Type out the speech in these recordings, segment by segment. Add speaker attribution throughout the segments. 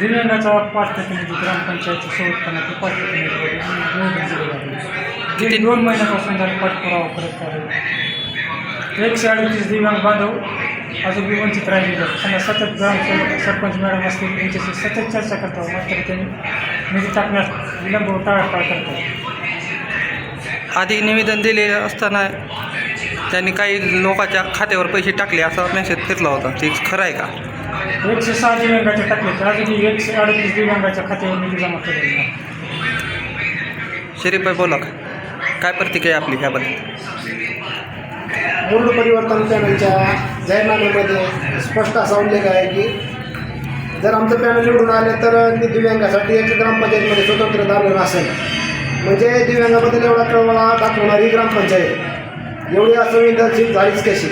Speaker 1: दिव्यांगाचा पाच टक्के निधी ग्रामपंचायतच्या पाच टक्के गेली दोन महिन्यापासून त्याला पाठपुरावा करत चालू एकशे अडतीस दिव्यांग बांधव अजून बी वंचित राहिलेले त्यांना सतत ग्रामसेवक सरपंच मॅडम असतील त्यांच्याशी सतत चर्चा करतो मात्र त्यांनी निधी टाकण्यास विलंब टाळाटाळ करतात.
Speaker 2: आधी निवेदन दिले असताना त्यांनी काही लोकांच्या खात्यावर पैसे टाकले असा मेसेज फिरला होता. ते खरं आहे का?
Speaker 1: एकशे सहा दिव्यांगाच्या टाकले तर अजूनही एकशे अडतीस दिव्यांगाच्या खात्यावर निधी जमा केलेला
Speaker 2: शरीफ भाई बोला. का काय प्रतिक्रिया आपली ह्याबद्दल?
Speaker 3: मूळ परिवर्तन पॅनलच्या जाहीरनाम्यामध्ये स्पष्ट असा उल्लेख आहे की जर आमचं पॅनल निवडून आले तर दिव्यांगासाठी एक ग्रामपंचायतीमध्ये स्वतंत्र दालन असेल. म्हणजे दिव्यांगाबद्दल एवढा कळवळा दाखवणारी ग्रामपंचायत. एवढी असंवेदनशील झालीच कशी?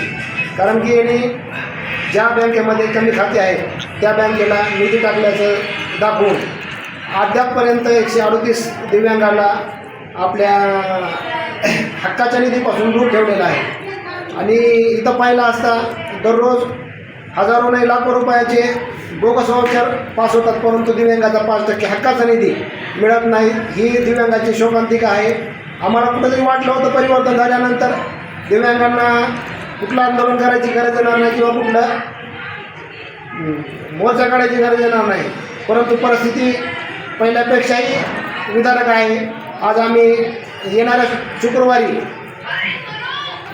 Speaker 3: कारण की यांनी ज्या बँकेमध्ये कमी खाते आहेत त्या बँकेला निधी टाकल्याचं दाखवून अद्यापपर्यंत एकशे अडतीस दिव्यांगाला आपल्या हक्काच्या निधीपासून दूर ठेवलेला आहे. आणि इथं पाहिलं असता दररोज हजारो नाही लाखो रुपयाचे बोगस वाउचर पास होतात परंतु दिव्यांगाचा पाच टक्के हक्काचा निधी मिळत नाही. ही दिव्यांगाची शोकांतिका आहे. आम्हाला कुठंतरी वाटलं होतं परिवर्तन झाल्यानंतर दिव्यांगांना कुठलं आंदोलन करायची गरज येणार नाही किंवा कुठलं? मोर्चा काढायची गरज येणार नाही. परंतु परिस्थिती पहिल्यापेक्षाही विधारक आहे. आज आम्ही येणाऱ्या शुक्रवारी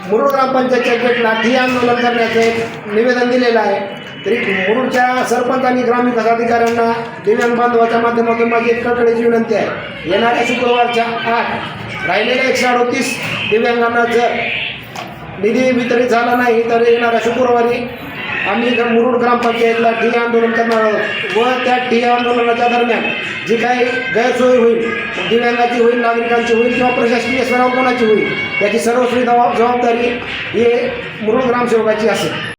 Speaker 3: मुरुड ग्रामपंचायतच्या गेटला ठिय्या आंदोलन करण्याचं एक निवेदन दिलेलं आहे. तरी मुरुडच्या सरपंच आणि ग्रामविकास अधिकाऱ्यांना दिव्यांग बांधवाच्या माध्यमातून माझी एक कडकडीची विनंती आहे. येणाऱ्या शुक्रवारच्या आठ राहिलेल्या एकशे अडतीस दिव्यांगांना जर निधी वितरित झाला नाही तर येणाऱ्या शुक्रवारी आम्ही मुरुड ग्रामपंचायतला ठिय्या आंदोलन करणार आहोत. व त्या ठिय्या आंदोलनाच्या दरम्यान जी काही गैरसोय होईल दिव्यांगाची होईल नागरिकांची होईल किंवा प्रशासकीय सराव कोणाची होईल त्याची सर्व सुविधा जबाबदारी हे मुरुड ग्रामसेवकाची असेल.